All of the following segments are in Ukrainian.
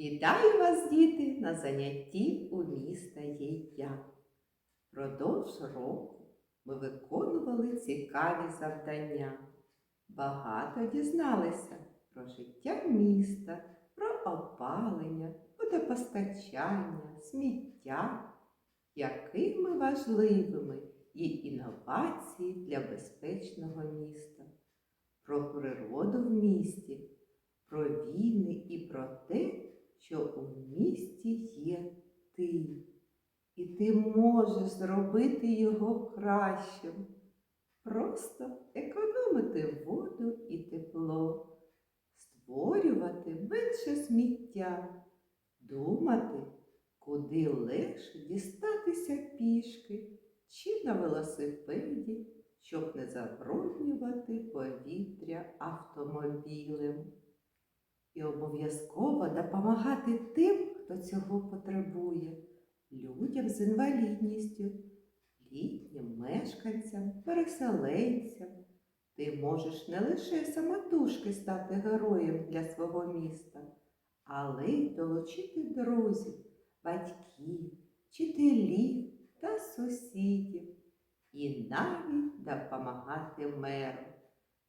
Вітаю вас, діти, на занятті у міста є я. Продовж року ми виконували цікаві завдання. Багато дізналися про життя міста, про опалення, водопостачання, сміття, якими важливими є інновації для безпечного міста, про природу в місті, про війни і про те, що у місті є ти, і ти можеш зробити його кращим. Просто економити воду і тепло, створювати менше сміття, думати, куди легше дістатися пішки чи на велосипеді, щоб не забруднювати повітря автомобілем і обов'язково допомагати тим, хто цього потребує, людям з інвалідністю, літнім мешканцям, переселенцям. Ти можеш не лише самотужки стати героєм для свого міста, але й долучити друзів, батьків, вчителів та сусідів і навіть допомагати меру.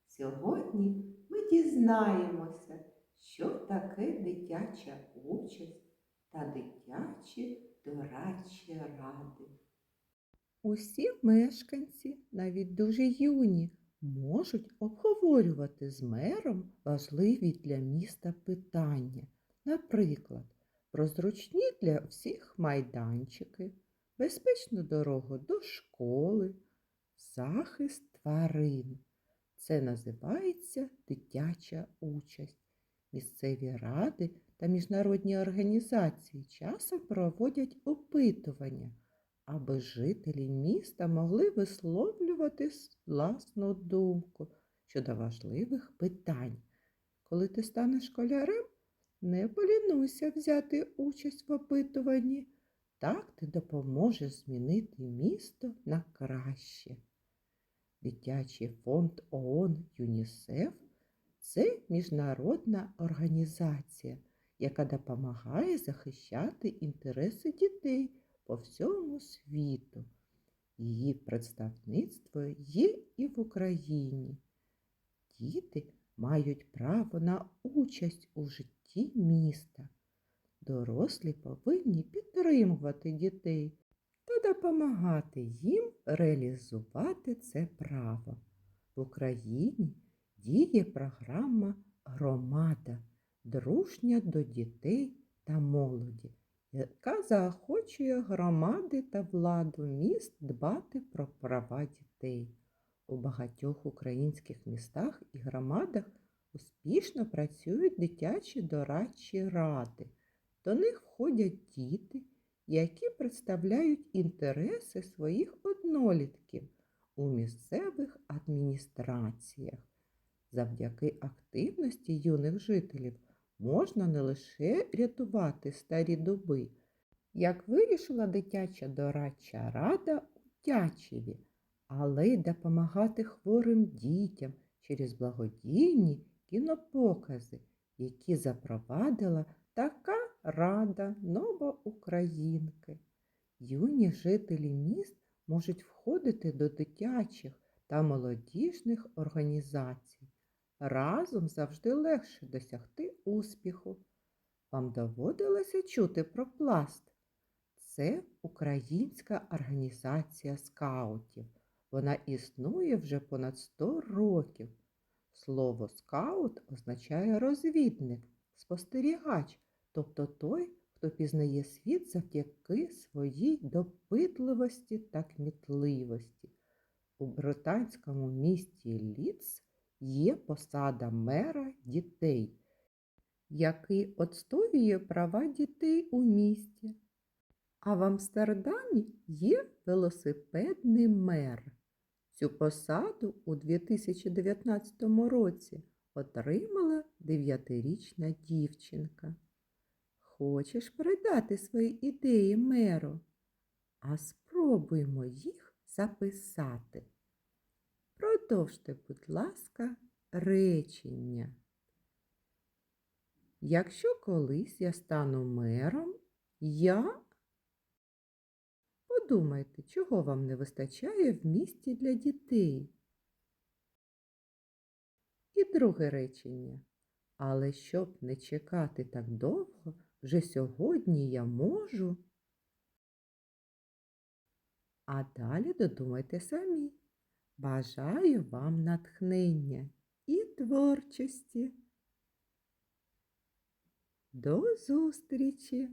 Сьогодні ми дізнаємося, що таке дитяча участь та дитячі дорадчі ради. Усі мешканці, навіть дуже юні, можуть обговорювати з мером важливі для міста питання, наприклад, про зручні для всіх майданчики, безпечну дорогу до школи, захист тварин. Це називається дитяча участь. Місцеві ради та міжнародні організації часом проводять опитування, аби жителі міста могли висловлювати власну думку щодо важливих питань. Коли ти станеш школярем, не полінуйся взяти участь в опитуванні. Так ти допоможеш змінити місто на краще. Дитячий фонд ООН ЮНІСЕФ це міжнародна організація, яка допомагає захищати інтереси дітей по всьому світу. Її представництво є і в Україні. Діти мають право на участь у житті міста. Дорослі повинні підтримувати дітей та допомагати їм реалізувати це право. В Україні діє програма Громада дружня до дітей та молоді, яка заохочує громади та владу міст дбати про права дітей. У багатьох українських містах і громадах успішно працюють дитячі дорадчі ради. До них входять діти, які представляють інтереси своїх однолітків у місцевих адміністраціях. Завдяки активності юних жителів можна не лише рятувати старі дуби, як вирішила дитяча дорадча рада у Тячеві, але й допомагати хворим дітям через благодійні кінопокази, які запровадила така рада Новоукраїнки. Юні жителі міст можуть входити до дитячих та молодіжних організацій. Разом завжди легше досягти успіху. Вам доводилося чути про пласт? Це українська організація скаутів. Вона існує вже понад 100 років. Слово скаут означає розвідник, спостерігач, тобто той, хто пізнає світ завдяки своїй допитливості та кмітливості. У британському місті Ліц є посада мера дітей, який отстоює права дітей у місті. А в Амстердамі є велосипедний мер. Цю посаду у 2019 році отримала дев'ятирічна дівчинка. Хочеш передати свої ідеї меру? А спробуймо їх записати. Продовжте, будь ласка, речення. Якщо колись я стану мером, я подумайте, чого вам не вистачає в місті для дітей. І друге речення. Але щоб не чекати так довго, вже сьогодні я можу. А далі додумайте самі. Бажаю вам натхнення і творчості. До зустрічі!